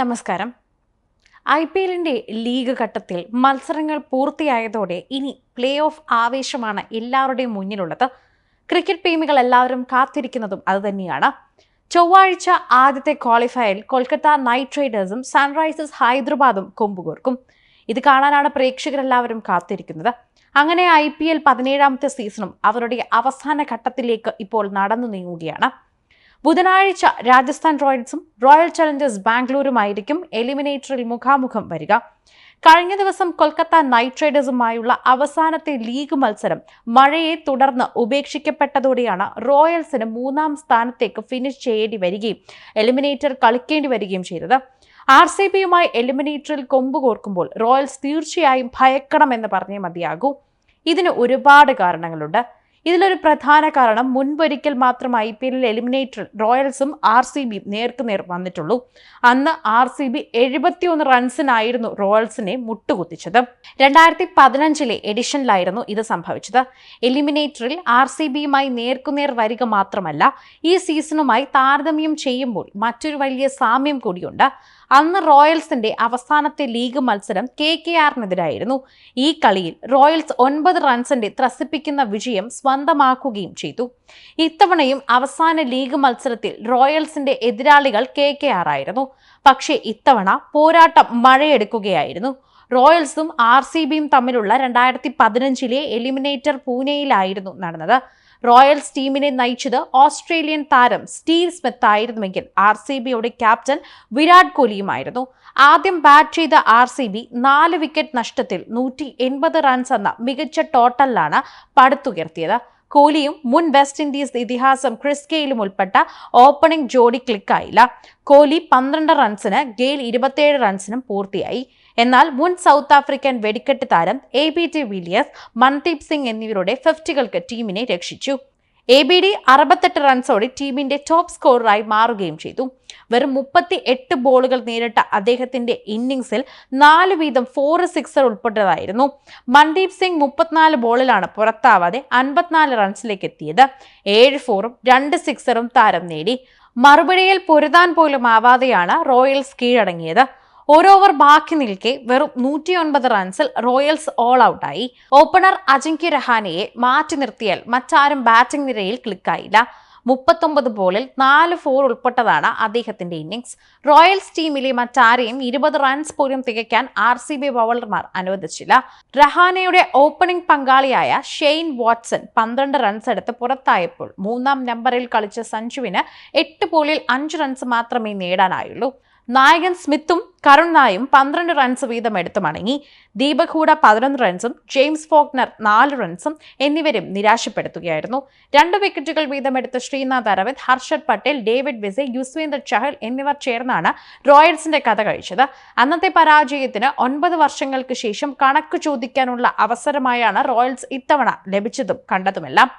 നമസ്കാരം. I P എല്ലിന്റെ league ഘട്ടത്തിൽ മത്സരങ്ങൾ പൂർത്തിയായതോടെ ഇനി പ്ലേ ഓഫ് ആവേശമാണ് എല്ലാവരുടെയും മുന്നിലുള്ളത്. ക്രിക്കറ്റ് പ്രേമികൾ എല്ലാവരും കാത്തിരിക്കുന്നതും അതുതന്നെയാണ് ചൊവ്വാഴ്ച ആദ്യത്തെ ക്വാളിഫയറിൽ കൊൽക്കത്ത നൈറ്റ് റൈഡേഴ്സും സൺറൈസേഴ്സ് ഹൈദരാബാദും കൊമ്പുകോർക്കും. ഇത് കാണാനാണ് പ്രേക്ഷകരെല്ലാവരും കാത്തിരിക്കുന്നത്. അങ്ങനെ ഐ പി എൽ പതിനേഴാമത്തെ സീസണും അവരുടെ അവസാന ഘട്ടത്തിലേക്ക് ഇപ്പോൾ നടന്നു നീങ്ങുകയാണ്. ബുധനാഴ്ച രാജസ്ഥാൻ റോയൽസും റോയൽ ചലഞ്ചേഴ്സ് ബാംഗ്ലൂരുമായിരിക്കും എലിമിനേറ്ററിൽ മുഖാമുഖം വരിക. കഴിഞ്ഞ ദിവസം കൊൽക്കത്ത നൈറ്റ് റൈഡേഴ്സുമായുള്ള അവസാനത്തെ ലീഗ് മത്സരം മഴയെ തുടർന്ന് ഉപേക്ഷിക്കപ്പെട്ടതോടെയാണ് റോയൽസിന് മൂന്നാം സ്ഥാനത്തേക്ക് ഫിനിഷ് ചെയ്യേണ്ടി വരികയും എലിമിനേറ്റർ കളിക്കേണ്ടി വരികയും ചെയ്തത്. ആർ സി ബിയുമായി എലിമിനേറ്ററിൽ കൊമ്പുകോർക്കുമ്പോൾ റോയൽസ് തീർച്ചയായും ഭയക്കണമെന്ന് പറഞ്ഞേ മതിയാകൂ. ഇതിന് ഒരുപാട് കാരണങ്ങളുണ്ട്. ഇതിലൊരു പ്രധാന കാരണം മുൻപൊരിക്കൽ മാത്രം ഐ പി എല്ലിൽ എലിമിനേറ്റർ റോയൽസും ആർ സി ബിയും നേർക്കുനേർ വന്നിട്ടുള്ളൂ. അന്ന് ആർ സി ബി എഴുപത്തിയൊന്ന് റൺസിനായിരുന്നു റോയൽസിനെ മുട്ടുകുത്തിച്ചത്. രണ്ടായിരത്തി പതിനഞ്ചിലെ എഡിഷനിലായിരുന്നു ഇത് സംഭവിച്ചത്. എലിമിനേറ്ററിൽ ആർ സി ബിയുമായി നേർക്കുനേർ വരിക മാത്രമല്ല ഈ സീസണുമായി താരതമ്യം ചെയ്യുമ്പോൾ മറ്റൊരു വലിയ സാമ്യം കൂടിയുണ്ട്. അന്ന് റോയൽസിന്റെ അവസാനത്തെ ലീഗ് മത്സരം കെ കെ ആറിനെതിരായിരുന്നു. ഈ കളിയിൽ റോയൽസ് ഒൻപത് റൺസിന്റെ ത്രസിപ്പിക്കുന്ന വിജയം സ്വന്തമാക്കുകയും ചെയ്തു. ഇത്തവണയും അവസാന ലീഗ് മത്സരത്തിൽ റോയൽസിന്റെ എതിരാളികൾ കെ കെ ആർ ആയിരുന്നു. പക്ഷേ ഇത്തവണ പോരാട്ടം മഴയെടുക്കുകയായിരുന്നു. റോയൽസും ആർ സി ബിയും തമ്മിലുള്ള രണ്ടായിരത്തി പതിനഞ്ചിലെ എലിമിനേറ്റർ പൂനെയിലായിരുന്നു നടന്നത്. റോയൽസ് ടീമിനെ നയിച്ചത് ഓസ്ട്രേലിയൻ താരം സ്റ്റീവ് സ്മിത്ത് ആയിരുന്നുവെങ്കിൽ ആർ സി ബിയുടെ ക്യാപ്റ്റൻ വിരാട് കോഹ്ലിയുമായിരുന്നു. ആദ്യം ബാറ്റ് ചെയ്ത ആർ സി ബി നാല് വിക്കറ്റ് നഷ്ടത്തിൽ നൂറ്റി എൺപത് റൺസ് എന്ന മികച്ച ടോട്ടലിലാണ് പടുത്തുയർത്തിയത്. കോഹ്ലിയും മുൻ വെസ്റ്റ് ഇൻഡീസ് ഇതിഹാസം ക്രിസ് ഗെയിലും ഉൾപ്പെട്ട ഓപ്പണിംഗ് ജോഡി ക്ലിക്കായില്ല. കോഹ്ലി പന്ത്രണ്ട് റൺസിന് ഗെയിൽ ഇരുപത്തിയേഴ് റൺസിനും പൂർത്തിയായി. എന്നാൽ മുൻ സൗത്ത് ആഫ്രിക്കൻ വെടിക്കെട്ട് താരം A B de Villiers Mandeep Singh എന്നിവരുടെ ഫിഫ്റ്റികൾക്ക് ടീമിനെ രക്ഷിച്ചു. എ ബി ഡി അറുപത്തെട്ട് റൺസോടെ ടീമിന്റെ ടോപ്പ് സ്കോററായി മാറുകയും ചെയ്തു. വെറും മുപ്പത്തി എട്ട് ബോളുകൾ നേരിട്ട അദ്ദേഹത്തിന്റെ ഇന്നിംഗ്സിൽ നാല് വീതം ഫോർ സിക്സർ ഉൾപ്പെട്ടതായിരുന്നു. മൻദീപ് സിംഗ് മുപ്പത്തിനാല് ബോളിലാണ് പുറത്താവാതെ അൻപത്തിനാല് റൺസിലേക്ക് എത്തിയത്. ഏഴ് ഫോറും രണ്ട് സിക്സറും താരം നേടി. മറുപടിയിൽ പൊരുതാൻ പോലും ആവാതെയാണ് റോയൽസ് കീഴടങ്ങിയത്. ഒരു ഓവർ ബാക്കി നിൽക്കെ വെറും നൂറ്റിയൊൻപത് റൺസിൽ റോയൽസ് ഓൾ ഔട്ടായി ഓപ്പണർ അജിങ്ക്യ രഹാനെയെ മാറ്റി നിർത്തിയാൽ മറ്റാരും ബാറ്റിംഗ് നിരയിൽ ക്ലിക്കായില്ല മുപ്പത്തൊമ്പത് ബോളിൽ നാല് ഫോർ ഉൾപ്പെട്ടതാണ് അദ്ദേഹത്തിന്റെ ഇന്നിംഗ്സ് റോയൽസ് ടീമിലെ മറ്റാരെയും ഇരുപത് റൺസ് പോലും തികയ്ക്കാൻ ആർ സി ബി ബൗളർമാർ അനുവദിച്ചില്ല. രഹാനയുടെ ഓപ്പണിംഗ് പങ്കാളിയായ ഷെയ്ൻ വാട്സൺ പന്ത്രണ്ട് റൺസ് എടുത്ത് പുറത്തായപ്പോൾ മൂന്നാം നമ്പറിൽ കളിച്ച സഞ്ജുവിന് എട്ട് ബോളിൽ അഞ്ച് റൺസ് മാത്രമേ നേടാനായുള്ളൂ. നായകൻ സ്മിത്തും കരുൺ നായും പന്ത്രണ്ട് റൺസ് വീതം എടുത്തു മടങ്ങി. ദീപക് ഹൂഡ പതിനൊന്ന് റൺസും ജെയിംസ് ഫോക്നർ നാല് റൺസും എന്നിവരും നിരാശപ്പെടുത്തുകയായിരുന്നു. രണ്ട് വിക്കറ്റുകൾ വീതമെടുത്ത ശ്രീനാഥ് അരവിന്ദ് ഹർഷദ് പട്ടേൽ ഡേവിഡ് വിസെ യുസ്വേന്ദർ ചഹൽ എന്നിവർ ചേർന്നാണ് റോയൽസിന്റെ കഥ കഴിച്ചത്. അന്നത്തെ പരാജയത്തിന് ഒൻപത് വർഷങ്ങൾക്ക് ശേഷം കണക്ക് ചോദിക്കാനുള്ള അവസരമായാണ് റോയൽസ് ഇത്തവണ ലഭിച്ചതും കണ്ടതുമെല്ലാം.